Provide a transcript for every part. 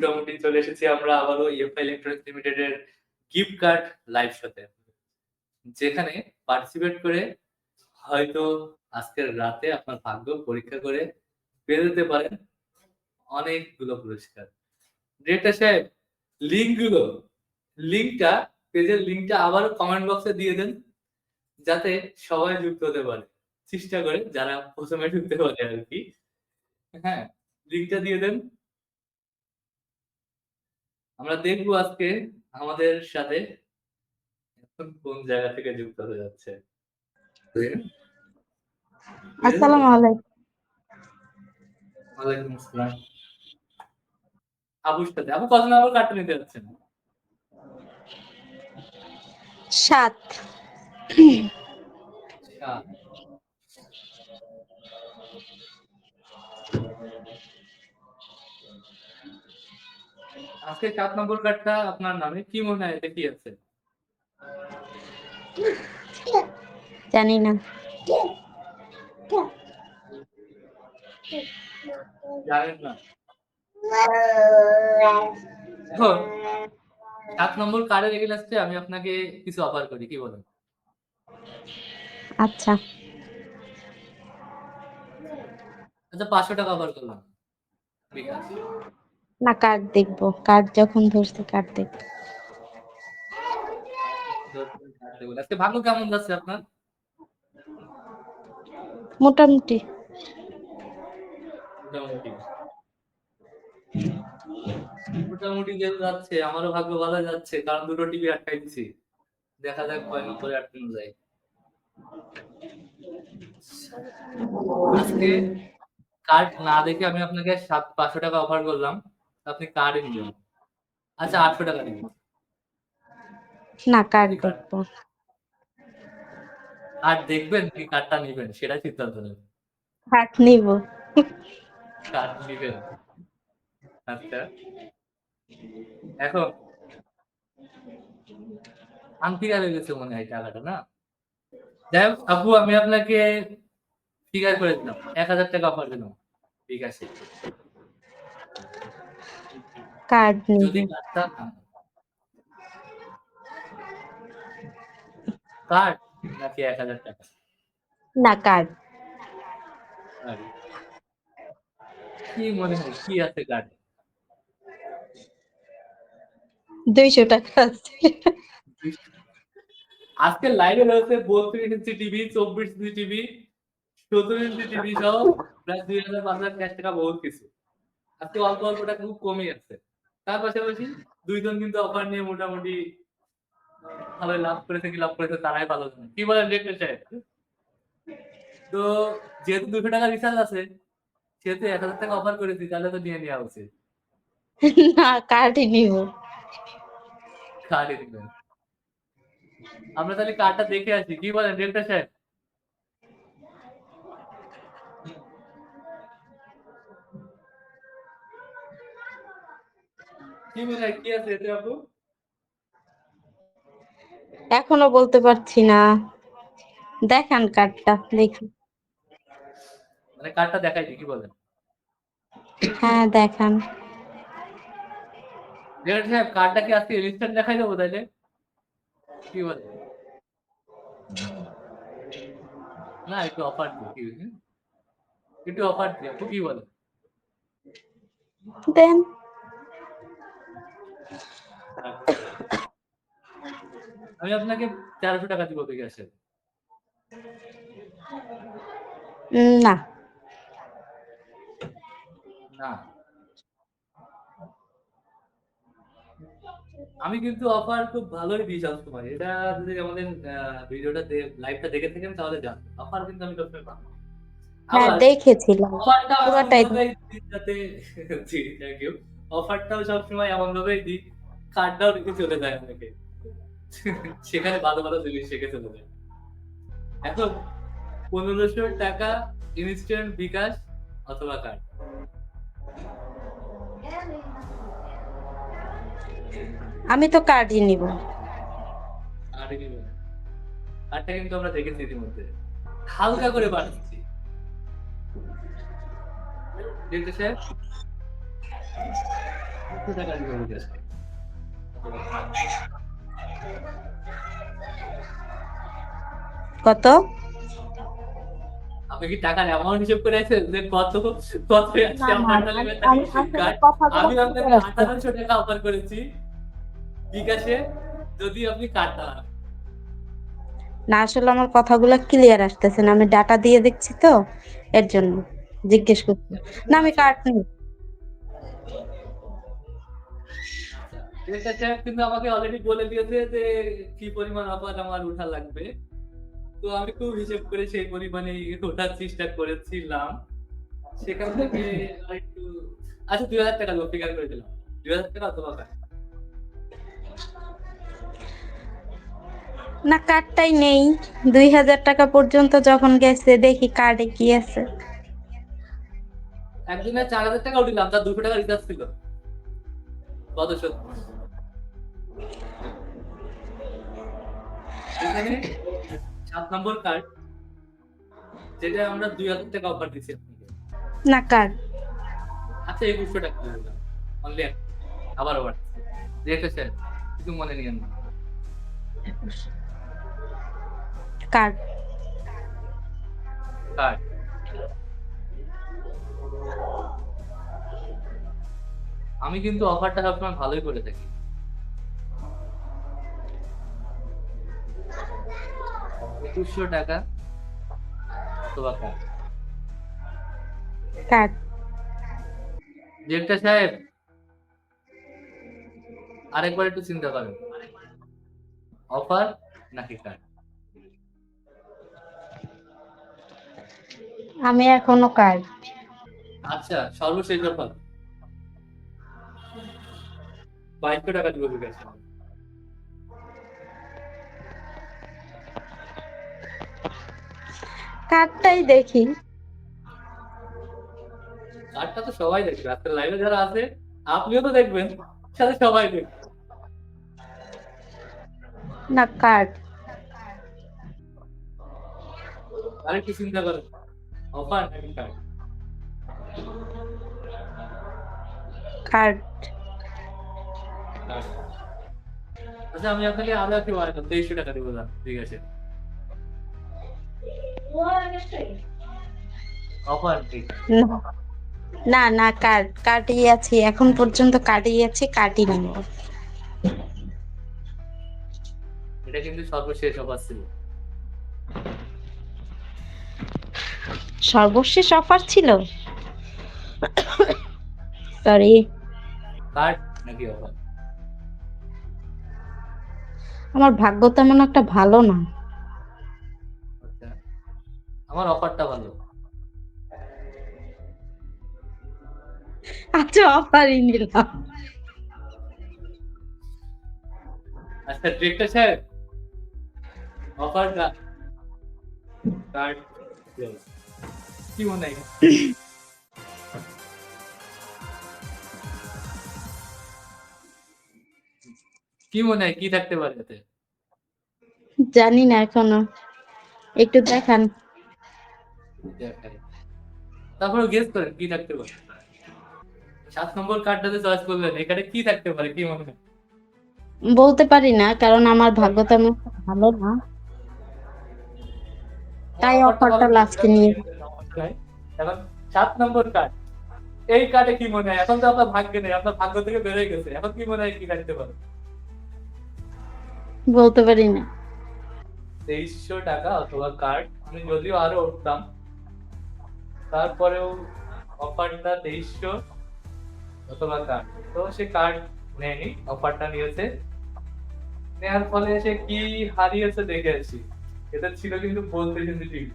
মোটামুটি চলে এসেছি আমরা আবারও ইএফআই ইলেকট্রনিক্স লিমিটেডের গিফট কার্ড লাইভ শোতে যেখানে পার্টিসিপেট করে হয়তো আজকের রাতে আপনার ভাগ্য পরীক্ষা করে পেয়ে যেতে পারেন অনেকগুলো পুরস্কার। ডিরেক্টর সাহেব লিঙ্কগুলো। লিঙ্কটা, পেজের লিঙ্কটা আবার কমেন্ট বক্সে দিয়ে দেন, যাতে সবাই যুক্ত হতে পারে। চেষ্টা করে যারা প্রথমে ঢুকতে পারে আর কি। হ্যাঁ লিঙ্কটা দিয়ে দেন। আমরা দেখব আজকে আমাদের সাথে কোন জায়গা থেকে যুক্ত হয়ে যাচ্ছে। আসসালামু আলাইকুম। ওয়ালাইকুম আসসালাম। আবুর সাথে। আপু কত নম্বর নিতে যাচ্ছেন? সাত। আচ্ছা। আজকে সাত নম্বর কার্ডটা আপনার নামে কি মনে হয় এটা কি আছে? জানি না। জানেন না? সাত নম্বর কার্ডের এগেনস্টে আমি আপনাকে কিছু অফার করি কি বলেন? আচ্ছা। আচ্ছা পাঁচশো টাকা অফার করলাম। বিকাশ না কার্ড দেখব। কার্ড যখন ধরছে কার্ড দেখব। আজকে ভাগ্য কেমন যাচ্ছে আপনার? মোটামুটি। মোটামুটি। মোটামুটি যে যাচ্ছে আমারও ভাগ্য ভালো যাচ্ছে কারণ দুটো টিভি আটকাই দিছি। দেখা যাক কয় নম্বরে আটকানো যায়। আজকে কার্ড না দেখে আমি আপনাকে সাত পাঁচশো টাকা অফার করলাম। আপনি কার্ডে নিলেন আচ্ছা আটশো টাকা দিবেন না কার্ড দেখব। কার্ড দেখবেন কি কার্ডটা নিবেন সেটা সিদ্ধান্ত নেবেন। কার্ড নিব। কার্ড নিবেন। আচ্ছা। এখন আনফিগার হয়ে গেছে মনে হয় টাকাটা না? যাই হোক আপু আমি আপনাকে ফিগার করে দিলাম। এক হাজার টাকা অফার দিলাম। ঠিক আছে। কার্ড নিব যদি কার্ডটা কার্ড নাকি এক হাজার টাকা না কার্ড আরে, কি মনে হয় কি আছে কার্ডে দুইশো টাকা আছে আজকে লাইভে রয়েছে বত্রিশ ইঞ্চি টিভি চব্বিশ ইঞ্চি টিভি সতেরো ইঞ্চি টিভি সহ প্রায় দুই হাজার পাঁচ হাজার ক্যাশ টাকা বহুত কিছু আজকে অল্প অল্প টাকা খুব কমে যাচ্ছে তার পাশাপাশি দুইজন কিন্তু অফার নিয়ে মোটামুটি ভালো লাভ করেছে কি লাভ করেছে তারাই ভালো জানে। কি বলেন ডিরেক্টর সাহেব? তো যেহেতু দুশো টাকা রিচার্জ আছে সেহেতু এক হাজার টাকা অফার করেছি তাহলে তো নিয়ে নেওয়া উচিত। না কার্ডই নিব কার্ডে দিবেন আমরা তাহলে কার্ডটা দেখে আসি। কি বলেন ডিরেক্টর সাহেব? কি কি আছে এতে আপু? এখনও বলতে পারছি না। দেখান কার্ডটা দেখি। মানে কার্ডটা দেখাই কি বলেন? হ্যাঁ দেখান। ডিরেক্টর সাহেব কার্ডটা কি আজকে ইনস্ট্যান্ট দেখাই দেবো তাইলে? কি বলেন? না একটু অফার দিই? একটু অফার দিই আপু কি বলেন? দেন। আমি আপনাকে তেরোশো টাকা দিব উম, না। না। আমি কিন্তু অফার খুব ভালোই দিই সবসময় এটা যদি আমাদের ভিডিওটা লাইভটা দেখে থাকেন তাহলে জানবেন অফার কিন্তু আমি সবসময় পাবো হ্যাঁ দেখেছিলাম। পুরোটাই যাতে। জি থ্যাংক ইউ অফারটাও সবসময় এমন ভাবেই দিই কার্ডটাও রেখে চলে যায় অনেকে সেখানে ভালো ভালো জিনিস রেখে চলে যায়। এখন পনেরোশো টাকা ইনস্ট্যান্ট বিকাশ অথবা কার্ড আমি তো কার্ডই নিব। কার্ডে নেবেন কার্ডটা কিন্তু আমরা দেখেছি ইতিমধ্যে। হালকা করে পাঠাচ্ছি ডিরেক্টর সাহেব কত? আপনি কি টাকার অ্যামাউন্ট হিসেব করে আছেন যে কত কত আছে আমার আমি- আপনাকে। আঠারোশো টাকা অফার করেছি। বিকাশে যদি আপনি কাটা না আসলে আমার কথাগুলো ক্লিয়ার আসতেছে না। আমি ডাটা দিয়ে দেখছি তো এর জন্য জিজ্ঞেস করছি। না আমি কার্ড কিন্তু আমাকে অলরেডি বলে দিয়েছে যে কি পরিমাণ অফার আমার উঠা লাগবে। তো আমি খুব হিসেব করে সেই পরিমাণে ওঠার চেষ্টা করেছিলাম। সেখান থেকে একটু আচ্ছা দুই হাজার টাকা ফিগার করে দিলাম। দুই হাজার টাকা অথবা। না কার্ডটাই নেই। দুই হাজার টাকা পর্যন্ত যখন গেছে দেখি কার্ডে কি আছে। একদিনে চার হাজার টাকা উঠিলাম তার দুশো টাকা রিচার্জ ছিল। কত সত্য এখানে সাত নম্বর কার্ড যেটা আমরা দুই হাজার টাকা অফার দিচ্ছি আপনাকে। না কার্ড আচ্ছা একুশশো টাকা অনলি আবার আবার। দেখে স্যার কিছু মনে নিয়েন না। কার্ড কার্ড আমি কিন্তু অফারটা সবসময় ভালোই করে থাকি। একুশশো টাকা। ডিরেক্টর সাহেব। আরেকবার একটু চিন্তা করেন। অফার নাকি কার্ড আমি এখনও কার্ড আচ্ছা সর্বশেষ অফার বাইশশো টাকা দিব বিকাশ কার্ডটাই দেখি। কার্ডটা তো সবাই দেখবে লাইভে যারা আছে আপনিও তো দেখবেন সাথে সবাই দেখবে। না কার্ড। আরেকটু চিন্তা করেন? অফার নাকি কার্ড? কার্ড। আচ্ছা আমি আপনাকে আরও একটু তেইশশো টাকা দিব ঠিক আছে। অফার না। না আছি। এখন পর্যন্ত আছি কার্ডই নেব এটা কিন্তু সর্বশেষ অফার ছিল। সর্বশেষ অফার ছিল? সরি কার্ড নাকি অফার আমার ভাগ্য তেমন একটা ভালো না। আচ্ছা আমার অফারটা ভালো। আচ্ছা অফারই নিলাম। আচ্ছা ডিরেক্টর সাহেব অফার কার্ড কি মনে হয়? কি মনে হয় কি থাকতে পারে এতে? জানি না এখনও। একটু দেখান। তারপরে গেস করেন কি থাকতে পারে? সাত নম্বর কার্ডটাতে চয়েস করলেন এখানে কি থাকতে পারে কি মনে হয়? বলতে পারি না কারণ আমার ভাগ্য তেমন ভালো না। তাই অফারটা লাস্টে নিয়ে এখন সাত নম্বর কার্ড এই কার্ডে কি মনে হয়? এখন তো আপনার ভাগ্যে নেই আপনার ভাগ্য থেকে বেড়ে গেছে। এখন কি মনে হয় কি কাটতে পারে? বলতে পারি না। তেইশশো টাকা অথবা কার্ড আমি যদিও আরও উঠতাম। তারপরেও অফারটা তেইশশো অথবা কার্ড তো সে কার্ড নেয়নি অফারটা নিয়েছে। নেওয়ার ফলে সে কি হারিয়েছে দেখে আসি এটা ছিল কিন্তু বলতে কিন্তু ঠিক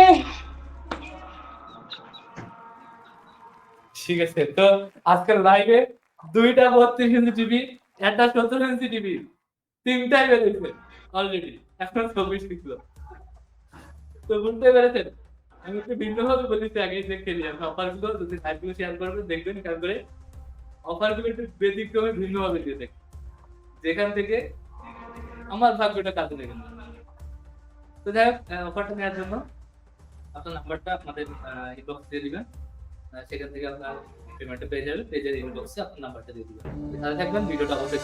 এ ঠিক আছে তো আজকের লাইভে দুইটা বত্রিশ ইঞ্চি টিভি একটা ইঞ্চি টিভি তিনটাই বেড়েছে অলরেডি এখন চব্বিশ পিক্সেল তো বুঝতে পেরেছেন? আমি একটু ভিন্নভাবে বলেছি আগে যে আমি অফারগুলো যদি সাইটগুলো শেয়ার করবেন, দেখবেন খেয়াল করে অফারগুলো একটু ব্যতিক্রমে ভিন্নভাবে দিয়ে দেখ যেখান থেকে আমার ভাগ্যটা কাজে লেগে তো যাই হোক অফারটা নেওয়ার জন্য আপনার নাম্বারটা আপনাদের ইনবক্স দিয়ে দিবেন। সেখান থেকে আপনার পেমেন্টটা পেয়ে যাবেন পেজের ইনবক্সে আপনার নাম্বারটা দিয়ে দেবেন। তাহলে থাকবেন ভিডিওটা অবশ্যই